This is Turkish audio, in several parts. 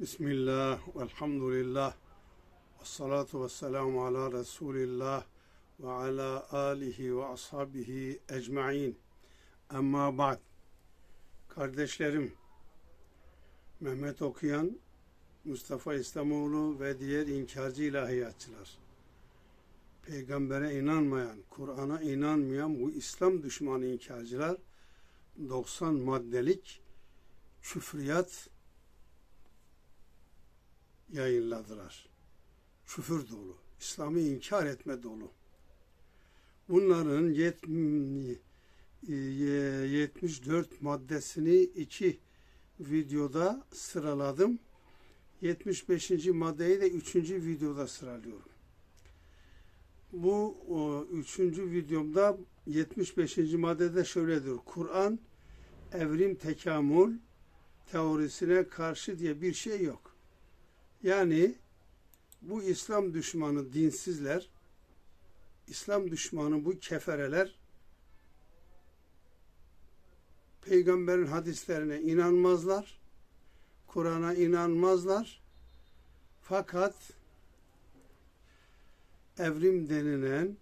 Bismillah, velhamdülillah, ve salatu ve selamu ala Resulillah ve ala alihi ve ashabihi ecma'in. Amma ba'd. Kardeşlerim, Mehmet Okuyan, Mustafa İslamoğlu ve diğer inkarcı ilahiyatçılar. Peygambere inanmayan, Kur'an'a inanmayan bu İslam düşmanı inkarcılar 90 maddelik küfriyat yayınladılar. Küfür dolu, İslam'ı inkar etme dolu. Bunların yet- e, 74 maddesini iki videoda sıraladım. 75. maddeyi de 3. videoda sıralıyorum. Bu o, üçüncü videomda 75. maddede şöyledir. Kur'an evrim tekamül teorisine karşı diye bir şey yok. Yani bu İslam düşmanı dinsizler, İslam düşmanı bu kefereler peygamberin hadislerine inanmazlar, Kur'an'a inanmazlar. Fakat evrim denilen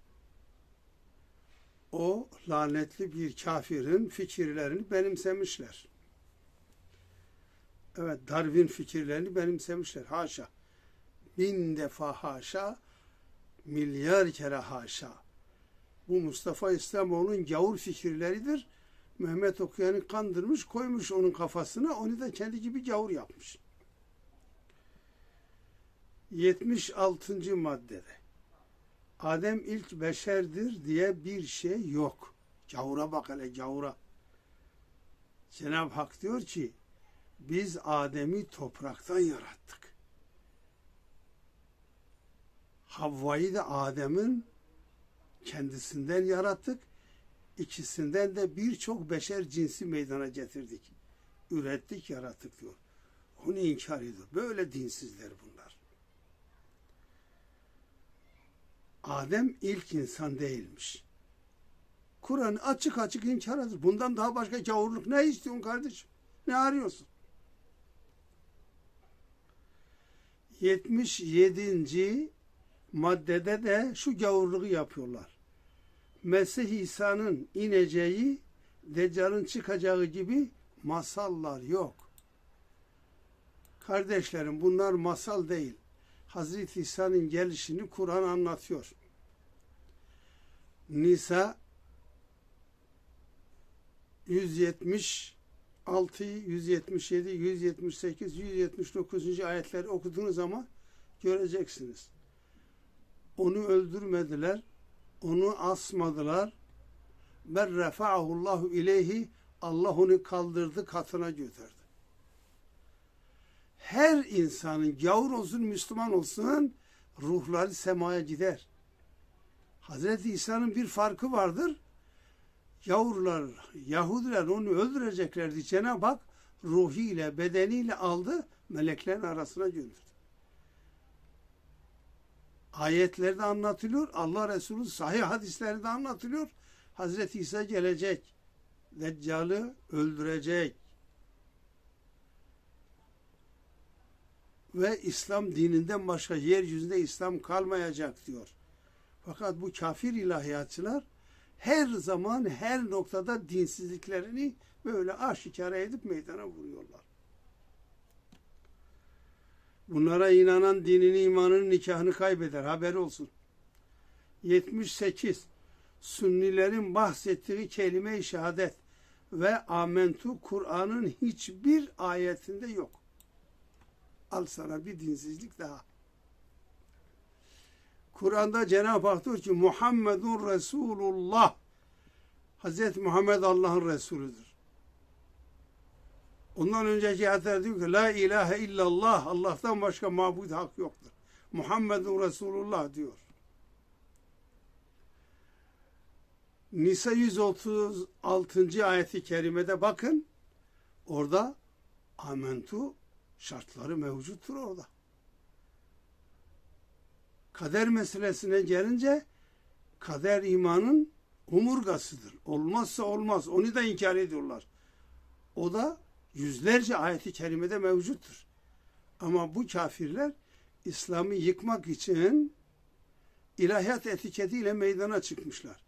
o lanetli bir kafirin fikirlerini benimsemişler. Evet, Darwin fikirlerini benimsemişler. Haşa. Bin defa haşa, milyar kere haşa. Bu Mustafa İslamoğlu'nun gavur fikirleridir. Mehmet Okuyan'ı kandırmış, koymuş onun kafasına, onu da kendi gibi gavur yapmış. 76. maddede Adem ilk beşerdir diye bir şey yok. Gavura bak hele gavura. Cenab-ı Hak diyor ki biz Adem'i topraktan yarattık. Havva'yı da Adem'in kendisinden yarattık. İkisinden de birçok beşer cinsi meydana getirdik. Ürettik, yarattık diyor. Onu inkar ediyor. Böyle dinsizler bunlar. Adem ilk insan değilmiş. Kur'an açık açık inkar ediyor. Bundan daha başka gavurluk ne istiyorsun kardeşim? Ne arıyorsun? 77. maddede de şu gavurluğu yapıyorlar. Mesih İsa'nın ineceği, Deccal'ın çıkacağı gibi masallar yok. Kardeşlerim bunlar masal değil. Hazreti İsa'nın gelişini Kur'an anlatıyor. Nisa 176, 177, 178, 179. ayetleri okuduğunuz zaman göreceksiniz. Onu öldürmediler, onu asmadılar. Ben refa'ahullahu ileyhi Allah onu kaldırdı, katına götürdü her insanın gavur olsun Müslüman olsun ruhları semaya gider. Hazreti İsa'nın bir farkı vardır. Yavrular, Yahudiler onu öldüreceklerdi. Cenab-ı Hak ruhiyle, bedeniyle aldı, meleklerin arasına gönderdi. Ayetlerde anlatılıyor, Allah Resulü sahih hadislerde anlatılıyor. Hazreti İsa gelecek, Deccal'ı öldürecek. ve İslam dininden başka yeryüzünde İslam kalmayacak diyor. Fakat bu kafir ilahiyatçılar her zaman her noktada dinsizliklerini böyle aşikare edip meydana vuruyorlar. Bunlara inanan dinini, imanını, nikahını kaybeder. Haber olsun. 78. Sünnilerin bahsettiği kelime-i şehadet ve amentu Kur'an'ın hiçbir ayetinde yok. Al sana bir dinsizlik daha. Kur'an'da Cenab-ı Hak diyor ki Muhammedun Resulullah. Hazreti Muhammed Allah'ın Resulüdür. Ondan önceki ayetler diyor ki La ilahe illallah Allah'tan başka mabud hak yoktur. Muhammedun Resulullah diyor. Nisa 136. ayeti kerimede bakın. Orada amentu şartları mevcuttur orada. Kader meselesine gelince kader imanın omurgasıdır. Olmazsa olmaz. Onu da inkar ediyorlar. O da yüzlerce ayeti kerimede mevcuttur. Ama bu kafirler İslam'ı yıkmak için ilahiyat etiketiyle meydana çıkmışlar.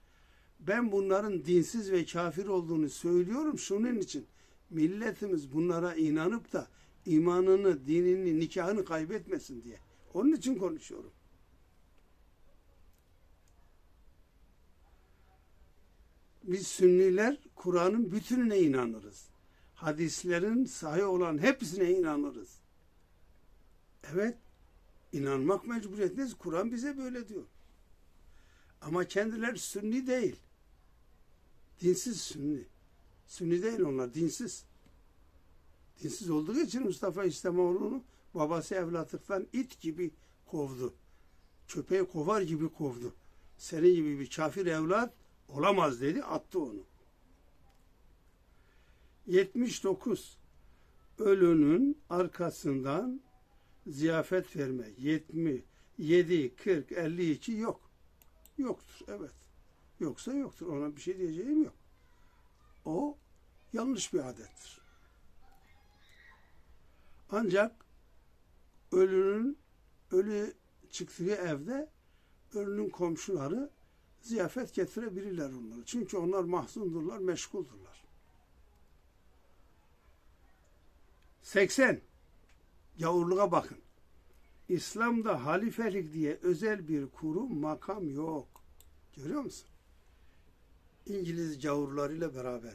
Ben bunların dinsiz ve kafir olduğunu söylüyorum şunun için. Milletimiz bunlara inanıp da imanını, dinini, nikahını kaybetmesin diye. Onun için konuşuyorum. Biz Sünniler Kur'an'ın bütününe inanırız. Hadislerin sahih olan hepsine inanırız. Evet, inanmak mecburiyetindeyiz. Kur'an bize böyle diyor. Ama kendileri Sünni değil. Dinsiz Sünni. Sünni değil onlar, dinsiz. Dinsiz olduğu için Mustafa İslamoğlu'nu babası evlatlıktan it gibi kovdu. Köpeği kovar gibi kovdu. Senin gibi bir kafir evlat olamaz dedi, attı onu. 79. Ölünün arkasından ziyafet verme. 70, 7, 40, 52 yok. Yoktur, evet. Yoksa yoktur. Ona bir şey diyeceğim yok. O yanlış bir adettir. Ancak ölünün ölü çıktığı evde ölünün komşuları ziyafet getirebilirler onları. Çünkü onlar mahzundurlar, meşguldurlar. 80. Gavurluğa bakın. İslam'da halifelik diye özel bir kurum, makam yok. Görüyor musun? İngiliz gavurlarıyla beraber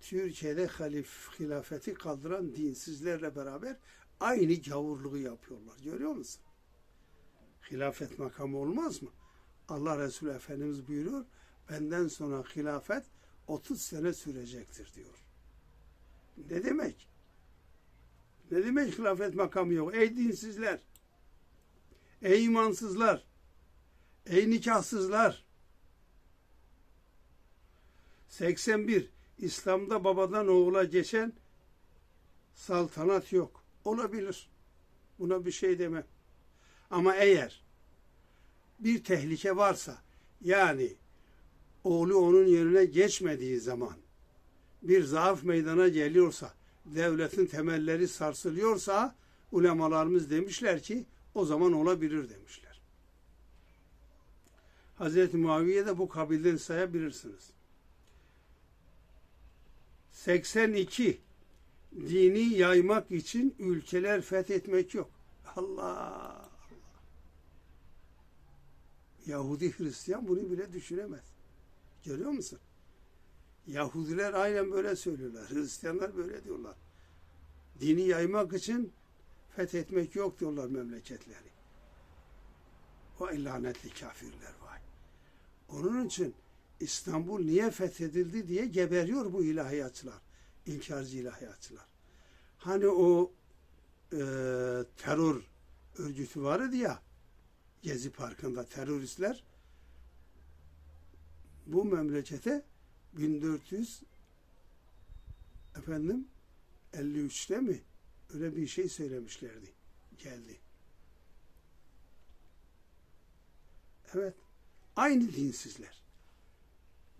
Türkiye'de halif, hilafeti kaldıran dinsizlerle beraber aynı gavurluğu yapıyorlar. Görüyor musun? Hilafet makamı olmaz mı? Allah Resulü Efendimiz buyuruyor, benden sonra hilafet 30 sene sürecektir diyor. Ne demek? Ne demek hilafet makamı yok? Ey dinsizler, ey imansızlar, ey nikahsızlar. 81. İslam'da babadan oğula geçen saltanat yok. Olabilir. Buna bir şey demem. Ama eğer bir tehlike varsa yani oğlu onun yerine geçmediği zaman bir zaaf meydana geliyorsa devletin temelleri sarsılıyorsa ulemalarımız demişler ki o zaman olabilir demişler. Hazreti Muaviye de bu kabilden sayabilirsiniz. 82 dini yaymak için ülkeler fethetmek yok. Allah Yahudi Hristiyan bunu bile düşünemez. Görüyor musun? Yahudiler aynen böyle söylüyorlar. Hristiyanlar böyle diyorlar. Dini yaymak için fethetmek yok diyorlar memleketleri. Vay lanetli kafirler vay. Onun için İstanbul niye fethedildi diye geberiyor bu ilahiyatçılar. İnkarcı ilahiyatçılar. Hani o e, terör örgütü vardı ya Gezi Parkı'nda teröristler bu memlekete 1400 efendim 53'te mi öyle bir şey söylemişlerdi. Geldi. Evet. Aynı dinsizler.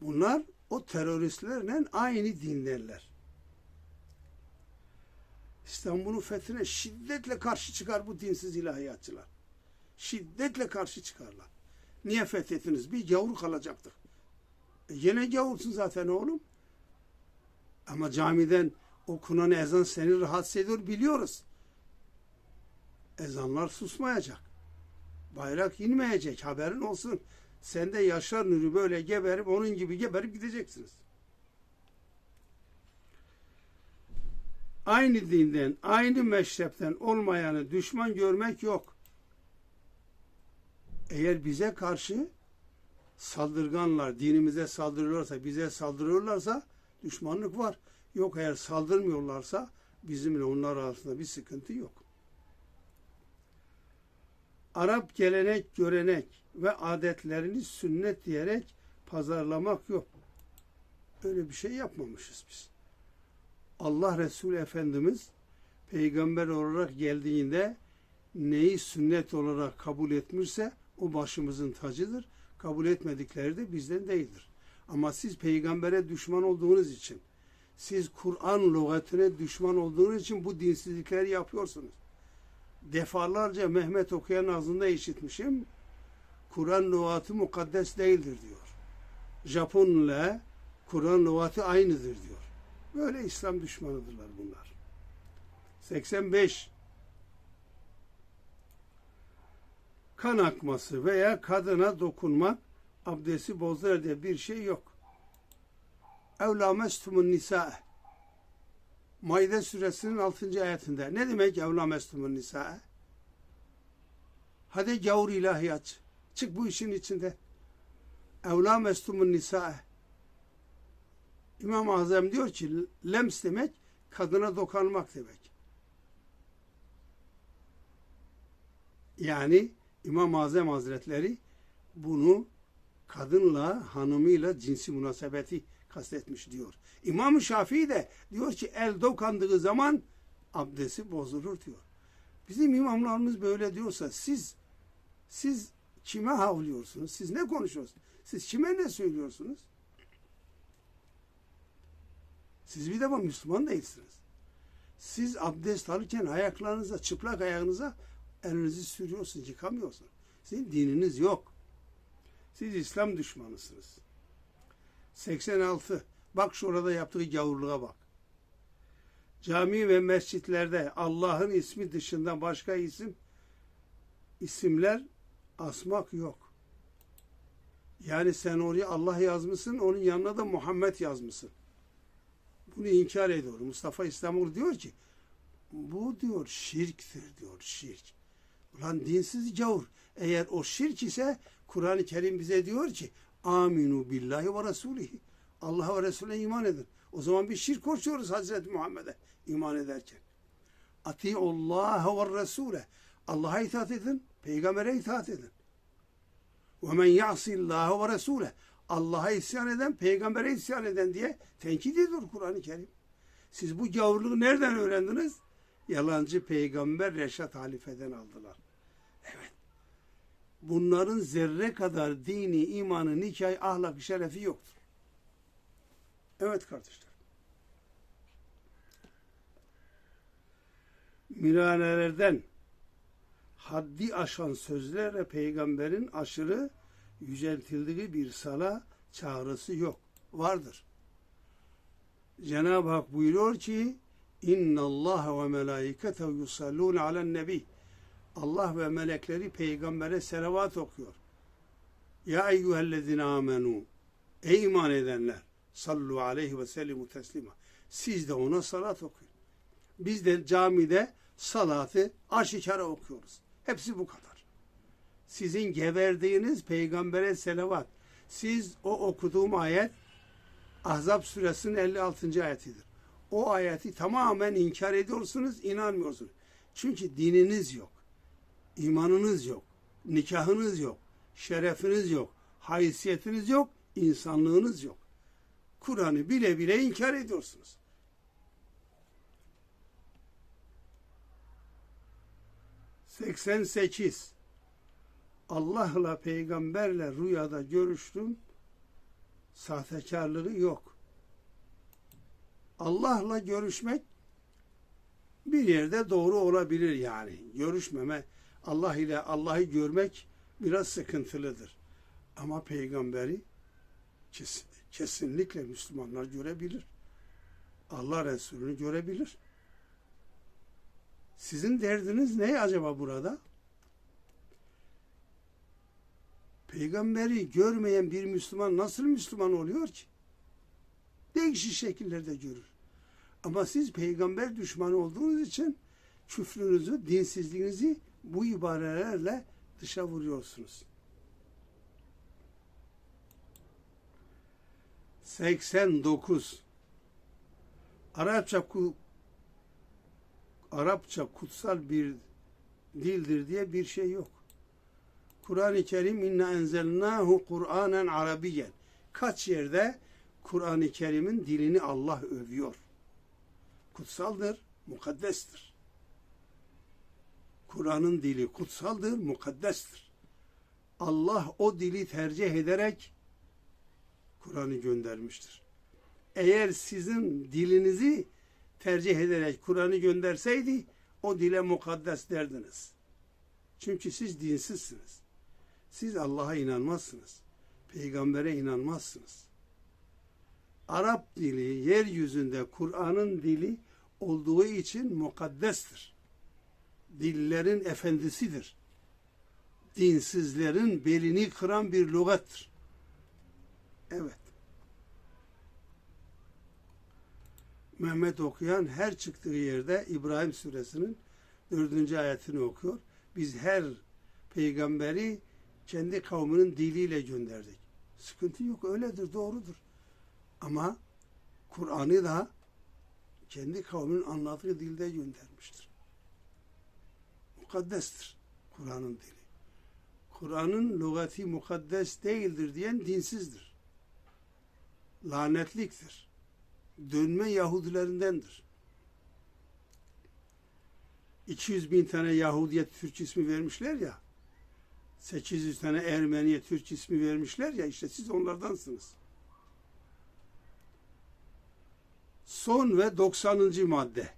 Bunlar o teröristlerle aynı dinlerler. İstanbul'un fethine şiddetle karşı çıkar bu dinsiz ilahiyatçılar. Şiddetle karşı çıkarlar. Niye fethettiniz? Bir gavur kalacaktık. E yine gavursun zaten oğlum. Ama camiden okunan ezan seni rahatsız ediyor biliyoruz. Ezanlar susmayacak. Bayrak inmeyecek. Haberin olsun. Sen de Yaşar Nuri böyle geberip onun gibi geberip gideceksiniz. Aynı dinden, aynı meşrepten olmayanı düşman görmek yok. Eğer bize karşı saldırganlar, dinimize saldırıyorlarsa, bize saldırıyorlarsa düşmanlık var. Yok eğer saldırmıyorlarsa bizimle onlar arasında bir sıkıntı yok. Arap gelenek, görenek ve adetlerini sünnet diyerek pazarlamak yok. Öyle bir şey yapmamışız biz. Allah Resulü Efendimiz peygamber olarak geldiğinde neyi sünnet olarak kabul etmişse o başımızın tacıdır. Kabul etmedikleri de bizden değildir. Ama siz peygambere düşman olduğunuz için, siz Kur'an lügatine düşman olduğunuz için bu dinsizlikleri yapıyorsunuz. defalarca Mehmet okuyan ağzında işitmişim. Kur'an lügatı mukaddes değildir diyor. Japonla Kur'an lügatı aynıdır diyor. Böyle İslam düşmanıdırlar bunlar. 85 kan akması veya kadına dokunmak abdesti bozar diye bir şey yok. Evlamestumun nisa. Maide suresinin 6. ayetinde. Ne demek evlamestumun nisa? Hadi gavur ilahi aç. Çık bu işin içinde. Evlamestumun nisa. İmam-ı Azam diyor ki lems demek kadına dokanmak demek. Yani İmam-ı Azam Hazretleri bunu kadınla, hanımıyla cinsi münasebeti kastetmiş diyor. İmam-ı Şafii de diyor ki el dokandığı zaman abdesti bozulur diyor. Bizim imamlarımız böyle diyorsa siz siz kime havlıyorsunuz? Siz ne konuşuyorsunuz? Siz kime ne söylüyorsunuz? Siz bir defa Müslüman değilsiniz. Siz abdest alırken ayaklarınıza, çıplak ayağınıza elinizi sürüyorsunuz, yıkamıyorsunuz. Sizin dininiz yok. Siz İslam düşmanısınız. 86. Bak şurada yaptığı gavurluğa bak. Cami ve mescitlerde Allah'ın ismi dışında başka isim isimler asmak yok. Yani sen oraya Allah yazmışsın, onun yanına da Muhammed yazmışsın. Bunu inkar ediyor. Mustafa İstanbul diyor ki bu diyor şirktir diyor şirk. Ulan dinsiz gavur. Eğer o şirk ise Kur'an-ı Kerim bize diyor ki aminu billahi ve rasulihi. Allah ve Resulüne iman edin. O zaman bir şirk koşuyoruz Hazreti Muhammed'e iman ederken. Ati'ullaha ve Resule. Allah'a itaat edin, peygambere itaat edin. Ve men ya'sillaha ve Resule. Allah'a isyan eden, peygambere isyan eden diye tenkit ediyor Kur'an-ı Kerim. Siz bu gavurluğu nereden öğrendiniz? Yalancı peygamber Reşat Halife'den aldılar. Evet. Bunların zerre kadar dini, imanı, nikah, ahlak, şerefi yoktur. Evet kardeşler. Minarelerden haddi aşan sözlerle peygamberin aşırı yüceltildiği bir sala çağrısı yok. Vardır. Cenab-ı Hak buyuruyor ki İnna Allah ve melaiketehu yusallun alen nebi. Allah ve melekleri peygambere selavat okuyor. Ya eyyühellezine amenu. Ey iman edenler. Sallu aleyhi ve sellimu teslima. Siz de ona salat okuyun. Biz de camide salatı aşikara okuyoruz. Hepsi bu kadar. Sizin geverdiğiniz peygambere selavat. Siz o okuduğum ayet Ahzab suresinin 56. ayetidir. O ayeti tamamen inkar ediyorsunuz, inanmıyorsunuz. Çünkü dininiz yok. imanınız yok. Nikahınız yok. Şerefiniz yok. Haysiyetiniz yok. insanlığınız yok. Kur'an'ı bile bile inkar ediyorsunuz. Seksen sekiz. Allah'la peygamberle rüyada görüştüm. Sahtekarlığı yok. Allah'la görüşmek bir yerde doğru olabilir yani. Görüşmeme, Allah ile Allah'ı görmek biraz sıkıntılıdır. Ama peygamberi kesin, kesinlikle Müslümanlar görebilir. Allah Resulü'nü görebilir. Sizin derdiniz ne acaba burada? Peygamberi görmeyen bir Müslüman nasıl Müslüman oluyor ki? Değişik şekillerde görür. Ama siz peygamber düşmanı olduğunuz için küfrünüzü, dinsizliğinizi bu ibarelerle dışa vuruyorsunuz. 89 Arapça Arapça kutsal bir dildir diye bir şey yok. Kur'an-ı Kerim inna enzelnahu Kur'anen Arabiyen. Kaç yerde Kur'an-ı Kerim'in dilini Allah övüyor. Kutsaldır, mukaddestir. Kur'an'ın dili kutsaldır, mukaddestir. Allah o dili tercih ederek Kur'an'ı göndermiştir. Eğer sizin dilinizi tercih ederek Kur'an'ı gönderseydi o dile mukaddes derdiniz. Çünkü siz dinsizsiniz. Siz Allah'a inanmazsınız. Peygambere inanmazsınız. Arap dili yeryüzünde Kur'an'ın dili olduğu için mukaddestir. Dillerin efendisidir. Dinsizlerin belini kıran bir lügattır. Evet. Mehmet okuyan her çıktığı yerde İbrahim suresinin dördüncü ayetini okuyor. Biz her peygamberi kendi kavminin diliyle gönderdik. Sıkıntı yok, öyledir, doğrudur. Ama Kur'an'ı da kendi kavminin anladığı dilde göndermiştir. Mukaddestir Kur'an'ın dili. Kur'an'ın lügati mukaddes değildir diyen dinsizdir. Lanetliktir. Dönme Yahudilerindendir. 200 bin tane Yahudiye Türk ismi vermişler ya. 800 tane Ermeniye Türk ismi vermişler ya işte siz onlardansınız. Son ve 90. madde.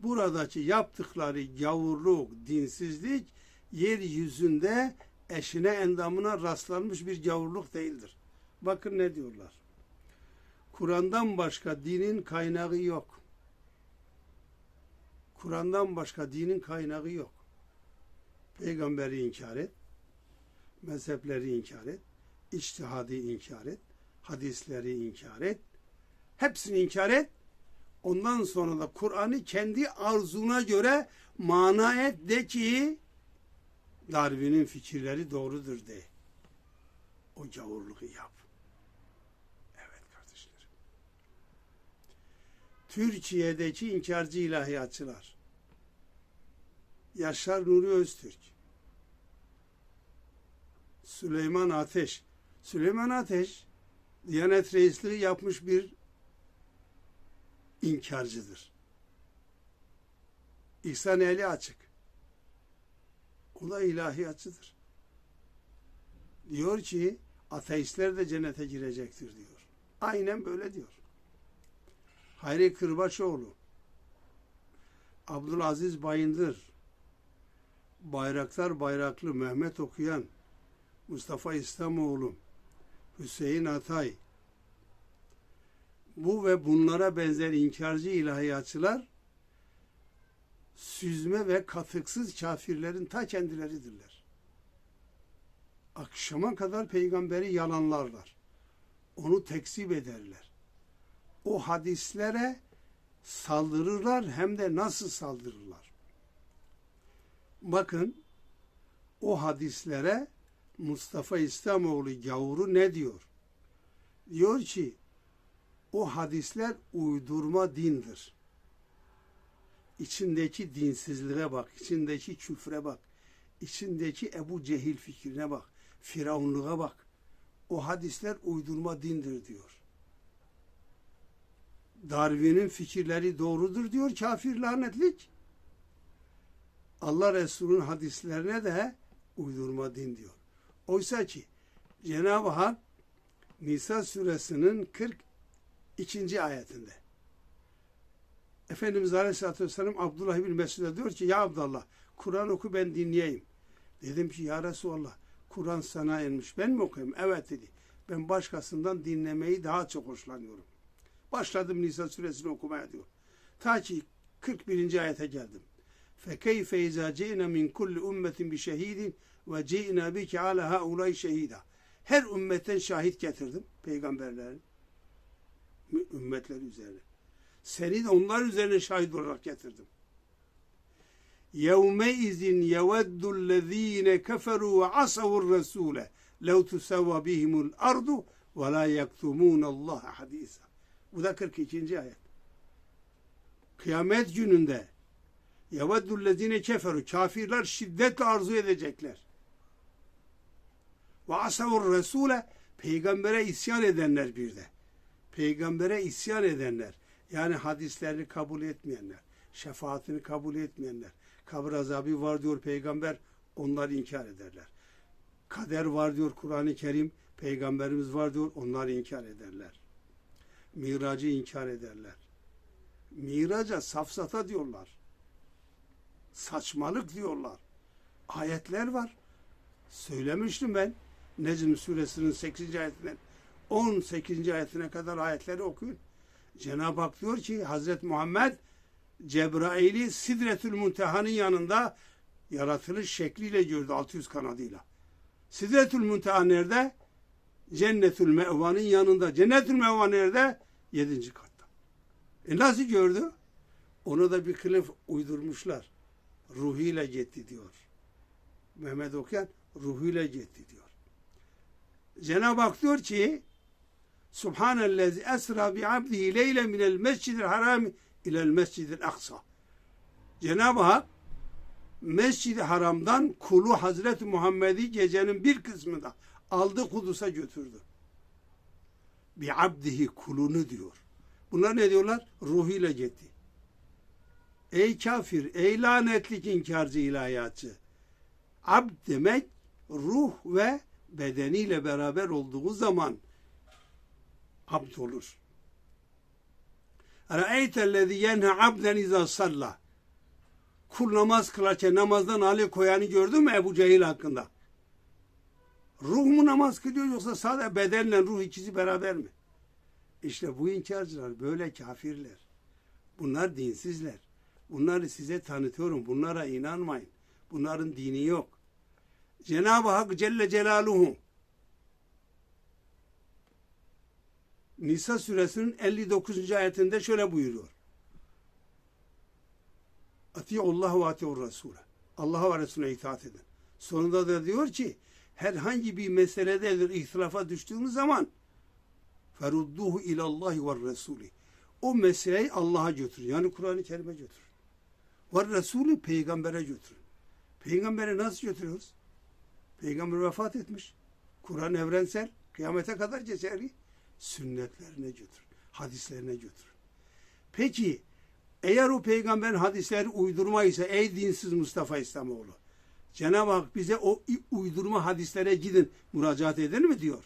Buradaki yaptıkları gavurluk, dinsizlik yeryüzünde eşine endamına rastlanmış bir gavurluk değildir. Bakın ne diyorlar. Kur'an'dan başka dinin kaynağı yok. Kur'an'dan başka dinin kaynağı yok. Peygamberi inkar et, mezhepleri inkar et, içtihadi inkar et, hadisleri inkar et, hepsini inkar et. Ondan sonra da Kur'an'ı kendi arzuna göre mana et de ki Darwin'in fikirleri doğrudur de. O gavurluğu yap. Evet kardeşlerim. Türkiye'deki inkarcı ilahiyatçılar Yaşar Nuri Öztürk Süleyman Ateş Süleyman Ateş Diyanet Reisliği yapmış bir inkarcıdır. İhsan eli açık. O da ilahiyatçıdır. Diyor ki ateistler de cennete girecektir diyor. Aynen böyle diyor. Hayri Kırbaçoğlu, Abdülaziz Bayındır, Bayraktar Bayraklı, Mehmet Okuyan, Mustafa İslamoğlu, Hüseyin Atay, bu ve bunlara benzer inkarcı ilahiyatçılar süzme ve katıksız kafirlerin ta kendileridirler. Akşama kadar peygamberi yalanlarlar. Onu tekzip ederler. O hadislere saldırırlar hem de nasıl saldırırlar. Bakın o hadislere Mustafa İslamoğlu gavuru ne diyor? Diyor ki o hadisler uydurma dindir. İçindeki dinsizliğe bak, içindeki küfre bak, içindeki Ebu Cehil fikrine bak, firavunluğa bak. O hadisler uydurma dindir diyor. Darwin'in fikirleri doğrudur diyor kafir lanetlik. Allah Resulü'nün hadislerine de uydurma din diyor. Oysa ki Cenab-ı Hak Nisa suresinin 42. ayetinde Efendimiz Aleyhisselatü Vesselam Abdullah bin Mesud'a diyor ki ya Abdullah Kur'an oku ben dinleyeyim. Dedim ki ya Resulallah Kur'an sana inmiş ben mi okuyayım? Evet dedi. Ben başkasından dinlemeyi daha çok hoşlanıyorum. Başladım Nisa suresini okumaya diyor. Ta ki 41. ayete geldim. فَكَيْفَ اِذَا جِئْنَا مِنْ كُلِّ اُمَّةٍ بِشَهِيدٍ وَجِئْنَا بِكَ عَلَى هَا اُولَيْ شَهِيدًا Her ümmetten şahit getirdim. Peygamberlerin ümmetleri üzerine. Seni de onlar üzerine şahit olarak getirdim. يَوْمَئِذٍ يَوَدُّ الَّذ۪ينَ كَفَرُوا وَعَصَوُوا الرَّسُولَ لَوْ تُسَوَّ بِهِمُ الْأَرْضُ وَلَا يَكْتُمُونَ اللّٰهَ حَد۪يثًا Bu da 42. ayet. Kıyamet gününde yeveddullezine keferu kafirler şiddetle arzu edecekler. Ve asavur resule peygambere isyan edenler bir de. Peygambere isyan edenler yani hadislerini kabul etmeyenler, şefaatini kabul etmeyenler, kabir azabı var diyor peygamber, onlar inkar ederler. Kader var diyor Kur'an-ı Kerim, peygamberimiz var diyor, onlar inkar ederler. Miracı inkar ederler. Miraca safsata diyorlar. Saçmalık diyorlar. Ayetler var. Söylemiştim ben. Necm suresinin 8. ayetinden 18. ayetine kadar ayetleri okuyun. Cenab-ı Hak diyor ki Hazreti Muhammed Cebrail'i Sidretül Munteha'nın yanında yaratılış şekliyle gördü 600 kanadıyla. Sidretül Munteha nerede? Cennetül Mevva'nın yanında. Cennetül Mevva nerede? Yedinci katta. E nasıl gördü? Ona da bir kılıf uydurmuşlar. Ruhuyla gitti diyor. Mehmet Okuyan ruhuyla gitti diyor. Cenab-ı Hak diyor ki Subhanellezi esra bi abdihi leyle minel mescidil harami ilel mescidil aksa. Cenab-ı Hak Mescid-i Haram'dan kulu Hazreti Muhammed'i gecenin bir kısmında aldı Kudüs'e götürdü. Bi abdihi kulunu diyor. Bunlar ne diyorlar? Ruhuyla gitti. Ey kafir, ey lanetlik inkarcı ilahiyatçı. Abd demek ruh ve bedeniyle beraber olduğu zaman abd olur. Ra'eytellezi yenha abden izâ salla. Kul namaz kılarken namazdan ali koyanı gördün mü Ebu Cehil hakkında? Ruh mu namaz kılıyor yoksa sadece bedenle ruh ikisi beraber mi? İşte bu inkarcılar böyle kafirler. Bunlar dinsizler. Bunları size tanıtıyorum. Bunlara inanmayın. Bunların dini yok. Cenab-ı Hak Celle Celaluhu Nisa suresinin 59. ayetinde şöyle buyuruyor. Atiullah ve atiur Resulü. Allah'a ve Resulüne itaat edin. Sonunda da diyor ki herhangi bir meselede ihtilafa düştüğünüz zaman ferudduhu ilallahi ve Resulü. O meseleyi Allah'a götürün. Yani Kur'an-ı Kerim'e götürün. Ve Resulü peygambere götürün. Peygambere nasıl götürüyoruz? Peygamber vefat etmiş. Kur'an evrensel. Kıyamete kadar geçerli. Sünnetlerine götürün. Hadislerine götürün. Peki eğer o peygamberin hadisleri uydurma ise ey dinsiz Mustafa İslamoğlu Cenab-ı Hak bize o uydurma hadislere gidin müracaat edin mi diyor.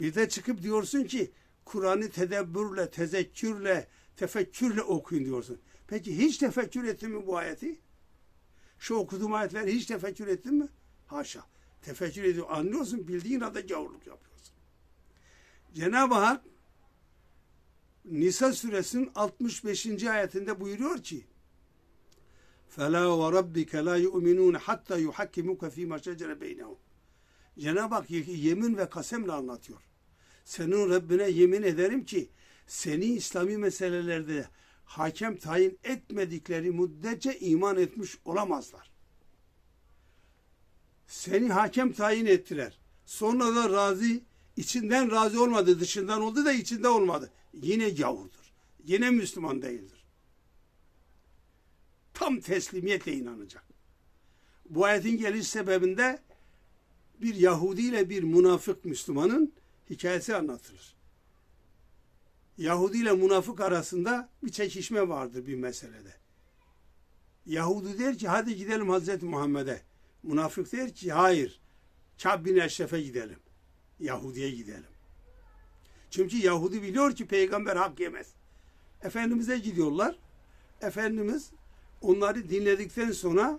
Bir de çıkıp diyorsun ki Kur'an'ı tedebbürle, tezekkürle, tefekkürle okuyun diyorsun. Peki hiç tefekkür ettin mi bu ayeti? Şu okuduğum ayetleri hiç tefekkür ettin mi? Haşa. Tefekkür ediyor. Anlıyorsun bildiğin anda gavurluk yapıyorsun. Cenab-ı Hak Nisa suresinin 65. ayetinde buyuruyor ki فَلَا وَرَبِّكَ لَا يُؤْمِنُونَ حَتَّى يُحَكِّمُكَ ف۪ي مَا شَجَرَ بَيْنَهُمْ Cenab-ı Hak yemin ve kasemle anlatıyor. Senin Rabbine yemin ederim ki seni İslami meselelerde hakem tayin etmedikleri müddetçe iman etmiş olamazlar. Seni hakem tayin ettiler. Sonra da razı, içinden razı olmadı, dışından oldu da içinde olmadı. Yine gavurdur. Yine Müslüman değildir. Tam teslimiyetle inanacak. Bu ayetin geliş sebebinde bir Yahudi ile bir münafık Müslümanın hikayesi anlatılır. Yahudi ile münafık arasında bir çekişme vardır bir meselede. Yahudi der ki hadi gidelim Hazreti Muhammed'e. Münafık der ki hayır. Kâb Eşref'e gidelim. Yahudi'ye gidelim. Çünkü Yahudi biliyor ki peygamber hak yemez. Efendimiz'e gidiyorlar. Efendimiz onları dinledikten sonra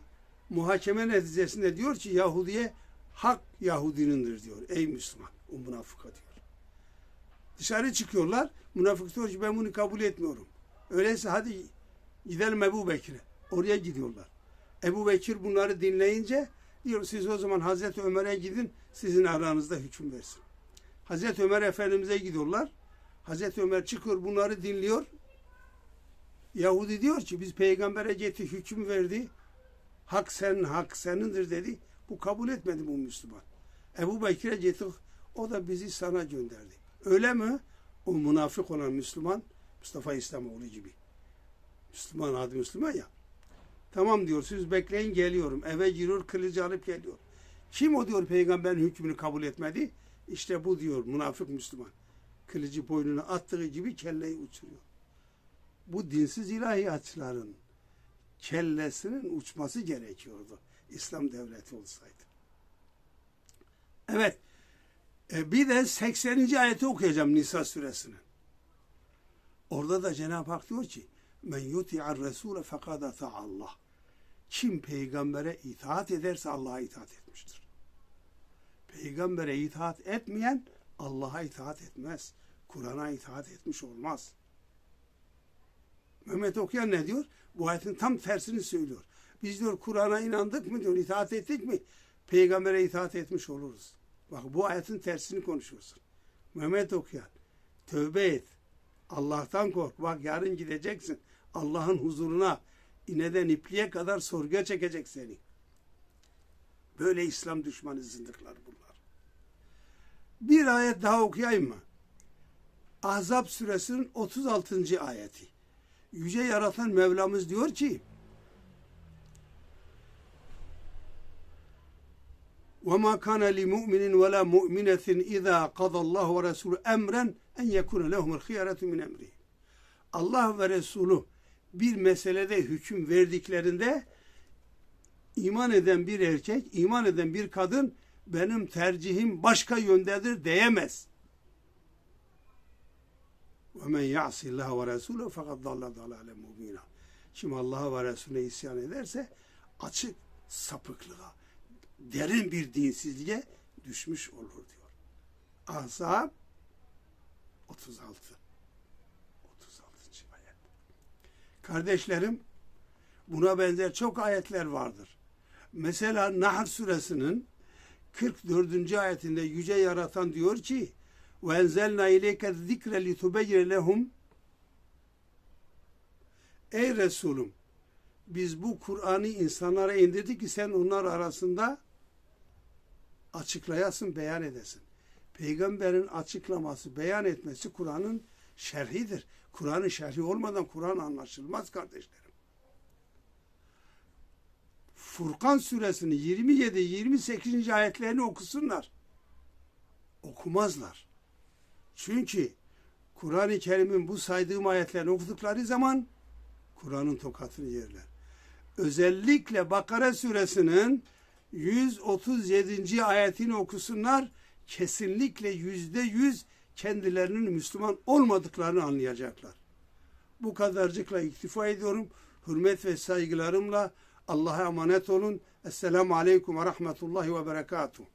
muhakeme neticesinde diyor ki Yahudi'ye hak Yahudinindir diyor. Ey Müslüman. O münafıka diyor. Dışarı çıkıyorlar. Münafık diyor ki ben bunu kabul etmiyorum. Öyleyse hadi gidelim Ebu Bekir'e. Oraya gidiyorlar. Ebu Bekir bunları dinleyince diyor siz o zaman Hazreti Ömer'e gidin sizin aranızda hüküm versin. Hazreti Ömer Efendimiz'e gidiyorlar. Hazreti Ömer çıkıyor bunları dinliyor. Yahudi diyor ki biz peygambere gitti hüküm verdi. Hak senin, hak senindir dedi. Bu kabul etmedi bu Müslüman. Ebu Bekir'e gitti. O da bizi sana gönderdi. Öyle mi? O münafık olan Müslüman Mustafa İslamoğlu gibi. Müslüman adı Müslüman ya. Tamam diyor siz bekleyin geliyorum. Eve giriyor kılıcı alıp geliyor. Kim o diyor peygamberin hükmünü kabul etmedi? İşte bu diyor münafık Müslüman. Kılıcı boynuna attığı gibi kelleyi uçuruyor. Bu dinsiz ilahiyatçıların kellesinin uçması gerekiyordu. İslam devleti olsaydı. Evet. E bir de 80. ayeti okuyacağım Nisa suresinin. Orada da Cenab-ı Hak diyor ki Men yuti'ar Resule fekad Allah. Kim peygambere itaat ederse Allah'a itaat etmiştir. Peygambere itaat etmeyen Allah'a itaat etmez. Kur'an'a itaat etmiş olmaz. Mehmet Okuyan ne diyor? Bu ayetin tam tersini söylüyor. Biz diyor Kur'an'a inandık mı diyor, itaat ettik mi? Peygambere itaat etmiş oluruz. Bak bu ayetin tersini konuşuyorsun. Mehmet Okuyan, tövbe et. Allah'tan kork. Bak yarın gideceksin. Allah'ın huzuruna ineden ipliğe kadar sorguya çekecek seni. Böyle İslam düşmanı zındıklar bunlar. Bir ayet daha okuyayım mı? Ahzab suresinin 36. ayeti. Yüce yaratan Mevlamız diyor ki وَمَا كَانَ لِمُؤْمِنٍ وَلَا مُؤْمِنَةٍ اِذَا قَضَى اللّٰهُ وَرَسُولُ اَمْرًا اَنْ يَكُونَ لَهُمُ الْخِيَرَةُ مِنْ اَمْرِهِ Allah ve Resulü bir meselede hüküm verdiklerinde iman eden bir erkek, iman eden bir kadın benim tercihim başka yöndedir diyemez. وَمَنْ يَعْصِ اللّٰهَ وَرَسُولُهُ فَقَدْ ضَلَّ ضَلَالًا مُب۪ينًا Kim Allah'a ve Resulüne isyan ederse açık sapıklığa, derin bir dinsizliğe düşmüş olur diyor. Ahzab 36 36. Kardeşlerim buna benzer çok ayetler vardır. Mesela Nahl suresinin 44. ayetinde yüce yaratan diyor ki ve enzelna ileyke zikre li lehum Ey Resulüm biz bu Kur'an'ı insanlara indirdik ki sen onlar arasında açıklayasın, beyan edesin. Peygamberin açıklaması, beyan etmesi Kur'an'ın şerhidir. Kur'an'ın şerhi olmadan Kur'an anlaşılmaz kardeşlerim. Furkan suresinin 27-28. ayetlerini okusunlar. Okumazlar. Çünkü Kur'an-ı Kerim'in bu saydığım ayetlerini okudukları zaman Kur'an'ın tokatını yerler. Özellikle Bakara suresinin 137. ayetini okusunlar. Kesinlikle yüzde yüz kendilerinin Müslüman olmadıklarını anlayacaklar. Bu kadarcıkla iktifa ediyorum. Hürmet ve saygılarımla Allah'a emanet olun. Esselamu Aleyküm ve Rahmetullahi ve Berekatuhu.